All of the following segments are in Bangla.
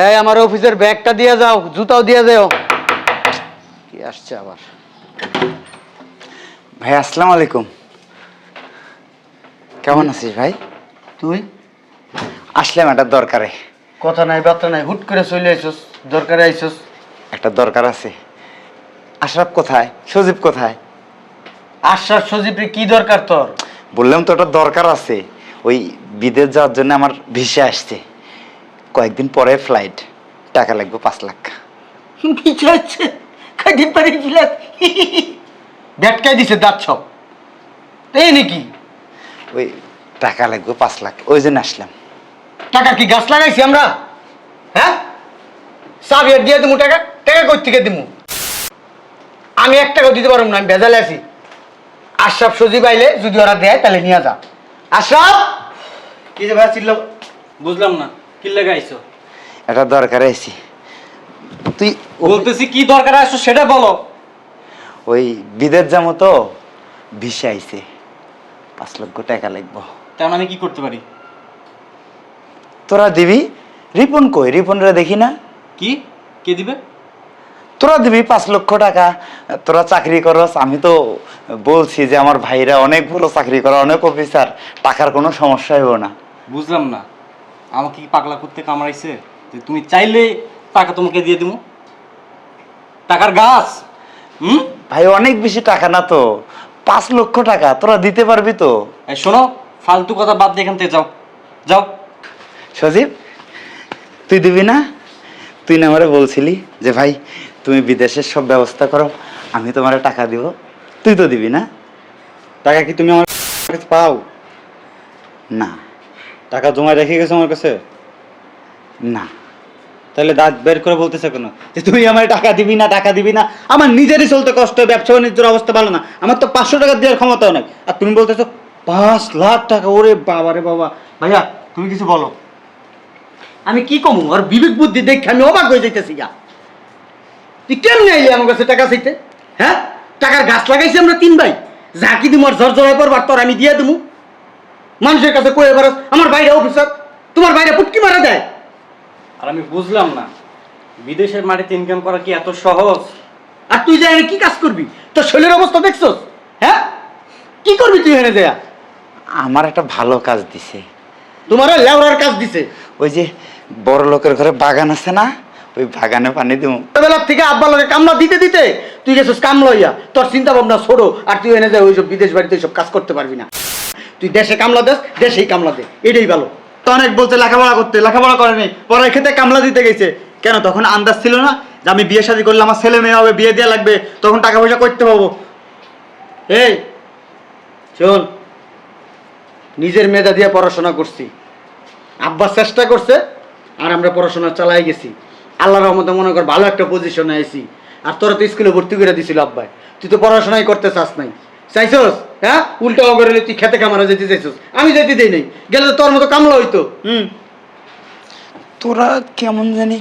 এই আমার অফিসের ব্যাগটা দিয়ে যাও জুতাও দিয়ে যাও। কি আসছে আবার? ভাই আসসালামু আলাইকুম। কেমন আছিস ভাই? তুই? আসলাম একটা দরকারে। কথা নাই বার্তা নাই হুট করে চলে আইসস দরকারে আইসস। একটা দরকার আছে। আশরাফ কোথায়? সজীব কোথায়? আশ্বাস সজীবরে কি দরকার তোর? বললাম তো একটা দরকার আছে। ওই বিদেশ যাওয়ার জন্য আমার ভিসা আসছে। কয়েকদিন পরে ফ্লাইট টাকা লাগবে পাঁচ লাখ। বিচারছে কদিন পরে ফিলাত ব্যাটকাই দিছে দাঁত সব এই নাকি? ওই টাকা লাগবে পাঁচ লাখ ওই জন্য আসলাম। টাকা কি গাছ লাগাইছি আমরা? হ্যাঁ? সাবিয়ার দিয়ে দিমু টাকা? টাকা কই থেকে দিমু? আমি এক টাকাও দিতে পারব না আমি ভেজালে আছি। আশরাফ সজীব আইলে যদি ওরা দেয় তাহলে নিয়ে যা। আশরাফ! কি যে ভাই চিল্লা বুঝলাম না। কি লাগাইছো? এটা দরকারে আছি তুই বলতেছি কি দরকার আসছো সেটা বলো। ওই বিদেশ যাব তো ভিসা আইছে। পাঁচ লক্ষ টাকা লাগবো। তেমন আমি কি করতে পারি? তোরা দিবি? রিপন কই? রিপনরা দেখি না। কি? কে দিবে? তোরা দিবি পাঁচ লক্ষ টাকা। তোরা চাকরি করস। আমি তো বলছি যে আমার ভাইরা অনেক বড় চাকরি করে অনেক অফিসার টাকার কোনো সমস্যা হইব না। বুঝলাম না। আমাকে কি পাগলা করতে কামড়াইছে? যে তুমি চাইলে টাকা তোমাকে দিয়ে দিমু। টাকার গাছ। হুম? ভাই অনেক বেশি টাকা না তো? পাঁচ লক্ষ টাকা তোরা দিতে পারবি তো? এই শোনো ফালতু কথা বাদ দিয়ে এখান থেকে যাও। যাও। সজীব তুই দিবি না? তুই না আমারে বলছিলি যে ভাই তুমি বিদেশের সব ব্যবস্থা করো আমি তোমার টাকা দিব। তুই তো দিবি না? টাকা কি তুমি আমার কাছে পাও? না। টাকা জমা রেখে গেছো আমার কাছে? না। তাহলে দাঁত বের করে বলতেছে কেন? যে তুমি আমার টাকা দিবি না, টাকা দিবি না, আমার নিজেরই চলতে কষ্ট, ব্যবসা বাণিজ্যের অবস্থা ভালো না, আমার তো পাঁচশো টাকা দেওয়ার ক্ষমতা নাই। আর তুমি বলতেছো, পাঁচ লাখ টাকা, ওরে বাবা রে বাবা। ভাইয়া, তুমি কিছু বলো। আমি কি কমু? আর বিবেক বুদ্ধি দেখে আমি অবাক হয়ে যাইতেছি গা। তুই কেমনে আইলি আমার কাছে টাকা চাইতে? হ্যাঁ? টাকার গাছ লাগাইছি আমরা তিন ভাই। যা কি দিমু, আর ঝর ঝরাই পড়বার তোর আমি দিয়ে দিমু। মানুষের কাছে কয়ে বেড়াস আমার বাইরে অফিসার তোমার বাইরে পুটকি মারা দেয় আর আমি বুঝলাম না বিদেশের মাটিতে ইনকাম করা কি এত সহজ? আর তুই যে এনে কি কাজ করবি? তোর শরীরের অবস্থা দেখছস? হ্যাঁ? কি করবি তুই এনে দেয়া আমার একটা ভালো কাজ দিছে। তোমার ওই লেওরার কাজ দিছে। ওই যে বড় লোকের ঘরে বাগান আছে না ওই বাগানে পানি দিব ছোটবেলার থেকে আব্বা লোকে কামলা দিতে দিতে তুই গেছিস কামলা হইয়া। তোর চিন্তা ভাবনা ছোড়ো আর তুই এনে যায় ওইসব বিদেশ বাড়িতে সব কাজ করতে পারবি না। তুই দেশে কামলা দেস, দেশেই কামলা দে। এটাই ভালো। তো অনেক বলছে, লেখাপড়া করতে, লেখাপড়া করেনি পড়ার ক্ষেত্রে কামলা দিতে গেছে। কেন? তখন আন্দাজ ছিল না যে আমি বিয়ে শাদী করলে আমার ছেলে মেয়ে হবে, বিয়ে দেওয়া লাগবে, তখন টাকা পয়সা করতে পাবো। এই, শোন, নিজের মেধা দিয়ে পড়াশোনা করছি। আব্বা চেষ্টা করছে, আর আমরা পড়াশোনা চালাই গেছি। আল্লাহর রহমতে মনে কর ভালো একটা পজিশনে আইছি। আর তোরা তো স্কুলে ভর্তি করে দিছিল আব্বাই তুই তো পড়াশোনাই করতে চাস নাই। চাইছস? হ্যাঁ? উল্টা করে তুই খেতে কামারা যেতে চাইছস। আমি যেতে দেই নাই। গেলে তোর মতো কামলা হইতো। হুম। তোরা কেমন জানি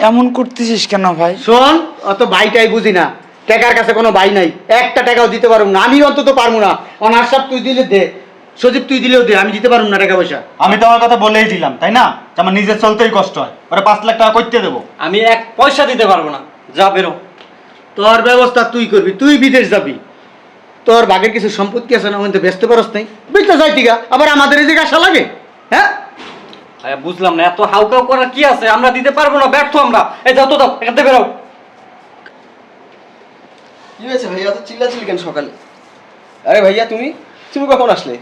এমন করতেছিস কেন ভাই? শোন অত ভাইটাই বুঝি না। টাকার কাছে কোনো ভাই নাই। একটা টাকাও দিতে পারব না। আমি অন্তত পারব না। অনার সব তুই দিলে দে। সজীব তুই দিলেও দে। আমি দিতে পারব না টাকা পয়সা। আমি তো আমার কথা বলেই দিলাম তাই না? যে আমার নিজের চলতেই কষ্ট হয়। ওরা পাঁচ লাখ টাকা করতে দেবো। আমি এক পয়সা দিতে পারব না। যা বেরো। তোর ব্যবস্থা তুই করবি। তুই বিদেশ যাবি। তোর ভাগের কিছু সম্পত্তি আছে না ওখানে ব্যস্ত পারস নাই। বুঝতে চাই টিকা আবার আমাদের এই জায়গায় আসা লাগে হ্যাঁ? ভাইয়া বুঝলাম না এত হাউকাউ করার কি আছে? আমরা দিতে পারব না ব্যর্থ আমরা। এই যাও তো দাও এখান থেকে বেরো কি হয়েছে ভাইয়া তো চিল্লাচিল্লি কেন সকালে? আরে ভাইয়া তুমি? তুমি কখন আসলে?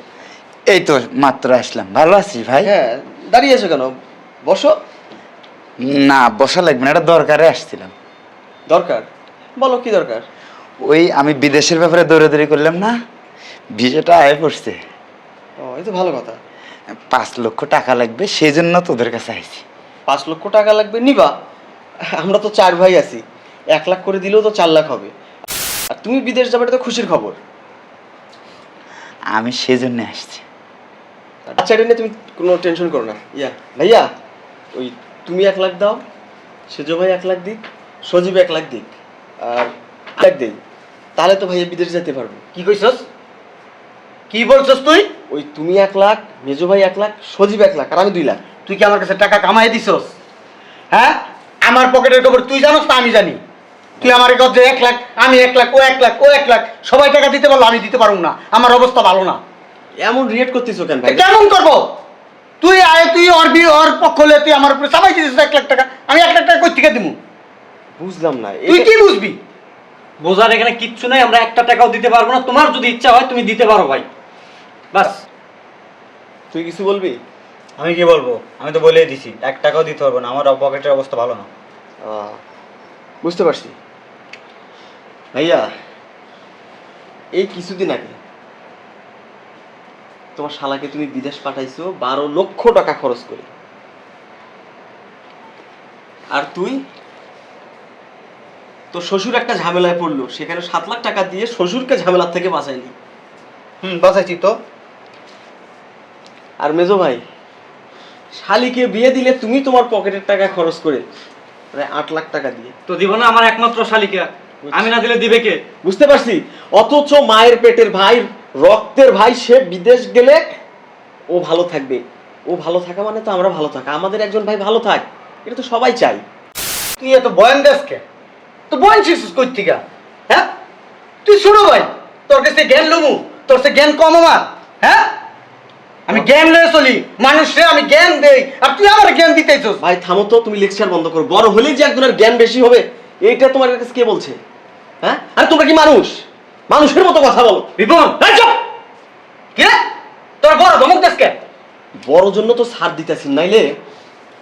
এই তো মাত্র আসলাম। ভালো আছি ভাই? হ্যাঁ দাঁড়িয়ে আছো কেন? বসো। না বসা লাগবে না এটা দরকারে আসছিলাম। দরকার? বলো কি দরকার? ওই আমি বিদেশের ব্যাপারে দৌড়াদৌড়ি করলাম না ভিসাটা আয় পড়ছে। ও এই তো ভালো কথা। পাঁচ লক্ষ টাকা লাগবে সেই জন্য তোদের কাছে আইছি। পাঁচ লক্ষ টাকা লাগবে? নিবা। আমরা তো চার ভাই আছি। এক লাখ করে দিলেও তো চার লাখ হবে। আর তুমি বিদেশ যাবে তো খুশির খবর। আমি সেই জন্য আসছি। আচ্ছা এটা নিয়ে তুমি কোনো টেনশন করো না। ইয়া ভাইয়া ওই তুমি এক লাখ দাও সেজো ভাই এক লাখ দিক সজীব এক লাখ দিক। আর দেই তাহলে তো ভাইয়া বিদেশ যেতে পারব। কি কইছস? কি বলছস তুই? ওই তুমি এক লাখ মেজো ভাই এক লাখ সজীব এক লাখ আর আমি দুই লাখ। তুই কি আমার কাছে টাকা কামাই দিছস? হ্যাঁ? আমার পকেটের খবর তুই জানোস না আমি জানি। তুই আমার কাছে এক লাখ আমি এক লাখ ও এক লাখ ও এক লাখ সবাই টাকা দিতে পারল আমি দিতে পারব না। আমার অবস্থা ভালো না। এমন রিয়েক্ট করতেছো কেন ভাই? কেমন করব? তুই আয় তুই ওর বি ওর পক্ষ হলে তুই আমার উপরে সবাই দিছিস এক লাখ টাকা আমি এক লাখ টাকা কই থেকে দিব বুঝলাম না। তুই কি বুঝবি? বোঝার এখানে কিচ্ছু নাই আমরা একটা টাকাও দিতে পারব না। তোমার যদি ইচ্ছা হয় তুমি দিতে পারো ভাই। বাস। তুই কিছু বলবি? আমি কি বলব? আমি তো বলেই দিছি এক টাকাও দিতে পারব না আমার পকেটের অবস্থা ভালো না। আহ, বুঝতে পারছি। ভাইয়া এই কিছুদিন আগে তোমার শালাকে তুমি বিদেশ পাঠাইছো বারো লক্ষ টাকা খরচ করে। আর তুই? তোর শ্বশুর একটা ঝামেলায় পড়ল সেখানে সাত লাখ টাকা দিয়ে শ্বশুরকে ঝামেলার থেকে বাঁচাইলি। হুম বাঁচাইছি তো। আর মেজো ভাই শালিকে বিয়ে দিলে তুমি তোমার পকেটের টাকা খরচ করে প্রায় আট লাখ টাকা দিয়ে। তো দিব না আমার একমাত্র শালিকা। আমি না দিলে দিবে কে? বুঝতে পারছি। অথচ মায়ের পেটের ভাই রক্তের ভাই সে বিদেশ গেলে ও ভালো থাকবে। ও ভালো থাকা মানে তো আমরা ভালো থাকা। আমাদের একজন ভাই ভালো থাক এটা তো সবাই চাই তুই এত বয়ান দেশকে তো শিখছিস কই থেকে হ্যাঁ? তুই শুনো ভাই তোর কাছে জ্ঞান লমু তোর কাছে জ্ঞান কম আমার হ্যাঁ? আমি জ্ঞান লয়ে চলি মানুষে আমি জ্ঞান দেই আর তুই আমার জ্ঞান দিতেছিস ভাই থামো তো তুমি লেকচার বন্ধ করো। বড় হলেই যে একজনের জ্ঞান বেশি হবে এইটা তোমার কাছে কে বলছে? হ্যাঁ? আর তোমরা কি মানুষ? মানুষের মতো কথা বলো। রিপন এই চুপ! কি রে? তোর বড় ধমক দেশকে বড় জন্য তো ছাড় দিতেছি নাইলে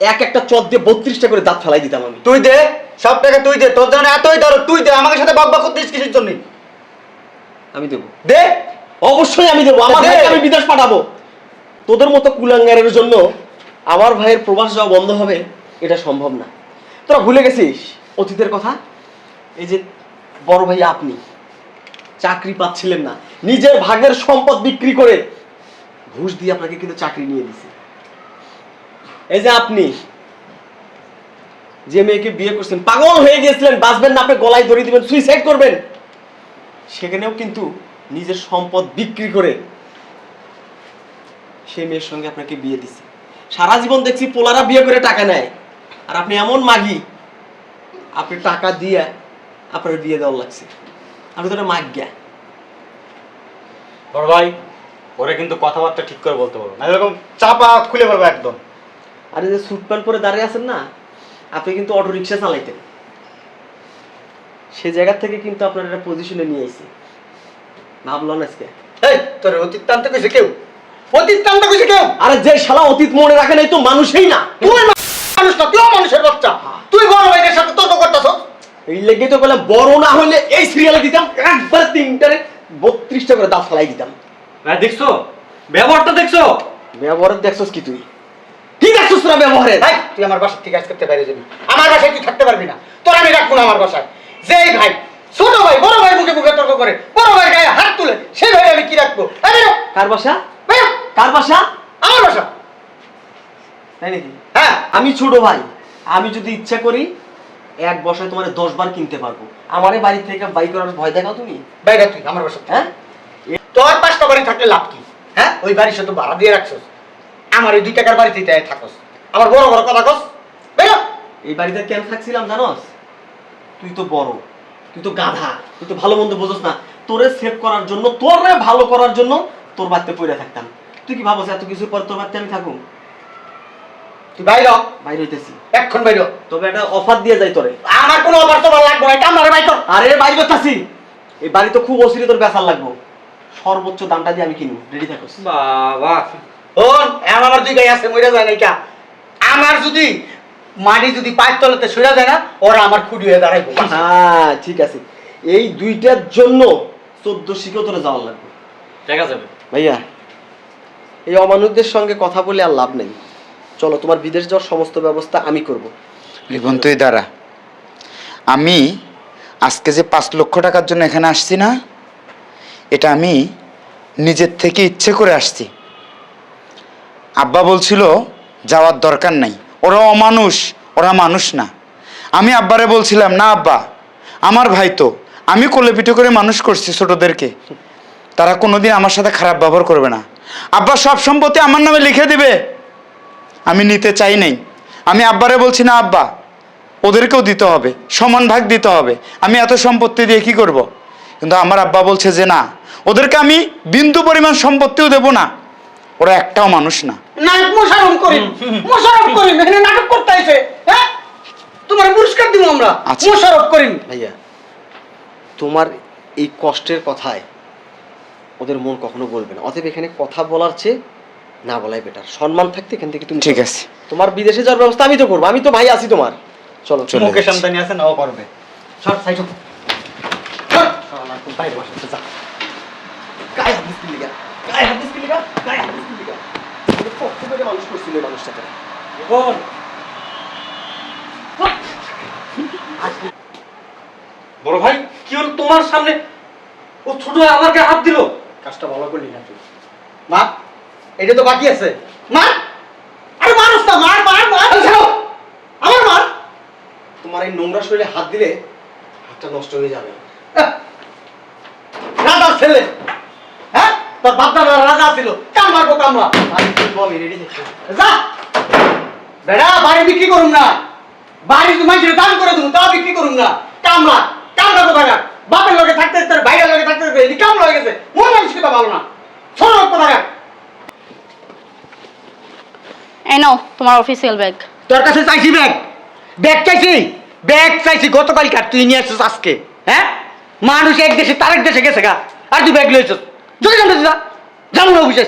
এক একটা চট দিয়ে বত্রিশটা করে দাঁত ফেলাই দিতাম আমি। তুই দে সব টাকা তুই দে তোর জন্য এতই ধরো তুই দে আমাকে সাথে বকবা করতিস কিসের জন্য? আমি দেবো। দে। অবশ্যই আমি দেবো আমার ভাইকে আমি বিদেশ পাঠাবো। তোদের মতো কুলাঙ্গারের জন্য আমার ভাইয়ের প্রবাস যাওয়া বন্ধ হবে এটা সম্ভব না। তোরা ভুলে গেছিস অতীতের কথা? এই যে বড় ভাই আপনি চাকরি পাচ্ছিলেন না নিজের ভাগের সম্পদ বিক্রি করে ঘুষ দিয়ে আপনাকে কিন্তু চাকরি নিয়ে দিছে। এই যে আপনি, যে মেয়েকে বিয়ে করছেন, পাগল হয়ে গেছিলেন বাঁচবেন না, আপনি গলায় ধরে দিবেন সুইসাইড করবেন। সেখানেও কিন্তু নিজের সম্পদ বিক্রি করে সেই মেয়ের সঙ্গে আপনাকে বিয়ে দিছে। সারা জীবন দেখছি পোলারা বিয়ে করে টাকা নেয়। আর আপনি এমন মাগি, আপনি টাকা দিয়ে আপনার বিয়ে দেওয়ার লাগছে। আপনি তো মাগ্যা। বড় ভাই, ওরে কিন্তু কথাবার্তা ঠিক করে বলতে পারব না। এরকম চাপা খুলে বলব একদম। আর এই যে স্যুট প্যান্ট পরে দাঁড়িয়ে আছেন না আপনি কিন্তু অটো রিক্সা চালাইতেন। সে জায়গা থেকে কিন্তু আপনার একটা পজিশনে নিয়ে এসেছি ভাবলো না আজকে। এই তোর অতীত টানতে কইছে কেউ? অতীত টানতে কইছে কেউ? আরে যে শালা অতীত মনে রাখে নাই তো মানুষই না। তুই মানুষ না তুইও মানুষের বাচ্চা। তুই বড় ভাইদের সাথে তর্ক করতেছ? এই লেগে তো বলে বড় না হলে এই সিরিয়ালে দিতাম একবার তিনটারে বত্রিশটা করে দাঁত ফেলাই দিতাম। ভাই দেখছ? ব্যবহারটা দেখছ? ব্যবহারের দেখছস কি তুই? কি দেখছস তোরা ব্যবহারের ভাই তুই আমার বাসা থেকে বাইরে যাবি। আমার বাসায় তুই থাকতে পারবি না। তোর আমি রাখব না আমার বাসায়। যেই ভাই ছোট ভাই বড় ভাই মুখে মুখে তর্ক করে বড় ভাই গায়ে হাত তুলে সেই ভাই আমি কি রাখব? কার বাসা? কার বাসা? আমার বাসা। তাই নাকি? হ্যাঁ। আমি ছোট ভাই। আমি যদি ইচ্ছা করি এক বসায় তোমার দশ বার কিনতে পারব। আমারে বাড়ি থেকে বাই করার ভয় দেখাও তুমি? বাইরে তুই আমার বাসা হ্যাঁ? তোর পাঁচটা বাড়ি থাকলে লাভ কি? হ্যাঁ? ওই বাড়ির সাথে ভাড়া দিয়ে রাখছস? আমার ওই দুই টাকার বাড়িতে তাই থাকস। আমার বড় বড় কথা কস। বেরো। এই বাড়িতে কেন থাকছিলাম জানোস? তুই তো বড় তুই তো গাধা তুই তো ভালো মন্দ বোঝস না। তোরে সেভ করার জন্য তোরে ভালো করার জন্য তোর বাড়িতে পড়ে থাকতাম। তুই কি ভাবছ এত কিছুর পর তোর বাড়িতে আমি থাকুম? তুই বাইর বাইরে হইতেছি। এক্ষণ বাইর। তবে একটা অফার দিয়ে যাই তোরে। আমার কোনো অফার তোমার লাগবে না কামড়ে বাইর কর আরে বাইরে করতেছি এই বাড়ি তো খুব অসিরে তোর বেচার লাগবো। সর্বোচ্চ দামটা দিয়ে আমি কিনবো। রেডি থাকোস? বাবা ওন আমার দুই গাই আছে মরে যায় নাই কা। আমার যদি মাটি যদি পায়ের তলাতে সরে যায় না ওরা আমার খুঁড়ি হয়ে দাঁড়াইবো। হ্যাঁ ঠিক আছে। এই দুইটার জন্য চোদ্দ শিখেও যাওয়ার লাগবে। দেখা যাবে। ভাইয়া এই অমানুষদের সঙ্গে কথা বলে আর লাভ নেই। চলো তোমার বিদেশ যাওয়ার সমস্ত ব্যবস্থা আমি করব। লিখন তুই দাঁড়া। আমি আজকে যে পাঁচ লক্ষ টাকার জন্য এখানে আসছি না এটা আমি নিজের থেকে ইচ্ছে করে আসছি। আব্বা বলছিল, যাওয়ার দরকার নাই। ওরা অমানুষ, ওরা মানুষ না। আমি আব্বারে বলছিলাম, না আব্বা, আমার ভাই তো, আমি কোলে পিঠে করে মানুষ করছি ছোটদেরকে। তারা কোনোদিন আমার সাথে খারাপ ব্যবহার করবে না। আব্বা সব সম্পত্তি আমার নামে লিখে দিবে। আমি নিতে চাই নাই। আমি আব্বারে বলছি, না আব্বা, ওদেরকেও দিতে হবে, সমান ভাগ দিতে হবে। আমি এত সম্পত্তি দিয়ে কি করব। কিন্তু আমার আব্বা বলছে যে, না, ওদেরকে আমি বিন্দু পরিমাণ সম্পত্তিও দেব না। ওরা একটাও মানুষ না। নায়ক মোশারফ করিম। মোশারফ করিম এখানে নাটক করতে আইছে হ্যাঁ? তোমার পুরস্কার দিব আমরা। আচ্ছা। মোশারফ করিম। ভাইয়া তোমার এই কষ্টের কথায় ওদের মন কখনো বলবে না। অতএব এখানে কথা বলার চেয়ে না বলাই বেটার সম্মান থাকতে এখান থেকে তুমি ঠিক আছে। তোমার বিদেশে যাওয়ার ব্যবস্থা আমি তো করব। আমি তো ভাই আছি তোমার। চলো। চলে মুকেশ আমদানি আছে না করবে। সর সাইড হোক বাইরে বসে যা। লিগা গায়ে হাত দিস গায়ে হাত দিস করে মানুষ করছিল এই মানুষটাকে। বড় ভাই কি হলো তোমার সামনে? ও ছোট গায়ে হাত দিল। কাজটা ভালো করলি না তুই। মা এটা তো বাকি আছে। মা! আরে মানুষ না মার মার মার। আমার মার। তোমার এই নোংরা শরীরে হাত দিলে হাতটা নষ্ট হয়ে যাবে। রাজার ছেলে তোর বাপদাদা রাজা ছিল। কামড়া? আমি রেডি যা। বেড়া বাড়ি বিক্রি করুন না। বাড়ি তো মানুষের দান করে দেবো তা বিক্রি করুন না। কামলা কামলা কোথাকার? বাপের লগে থাকতে থাকতে কামলা হয়ে গেছে। মন মানসিকতা ভালো না। ছোট লোক কোথাকার। এই নাও তোমার অফিসিয়াল ব্যাগ তোর কাছে চাইছি ব্যাগ ব্যাগ চাইছি? ব্যাগ চাইছি গতকাল কার তুই নিয়ে আসছিস আজকে হ্যাঁ? মানুষ এক দেশে তারেক দেশে গেছে গা। আর তুই ব্যাগ লইছিস। যদি জানতে যা জানো না অফিস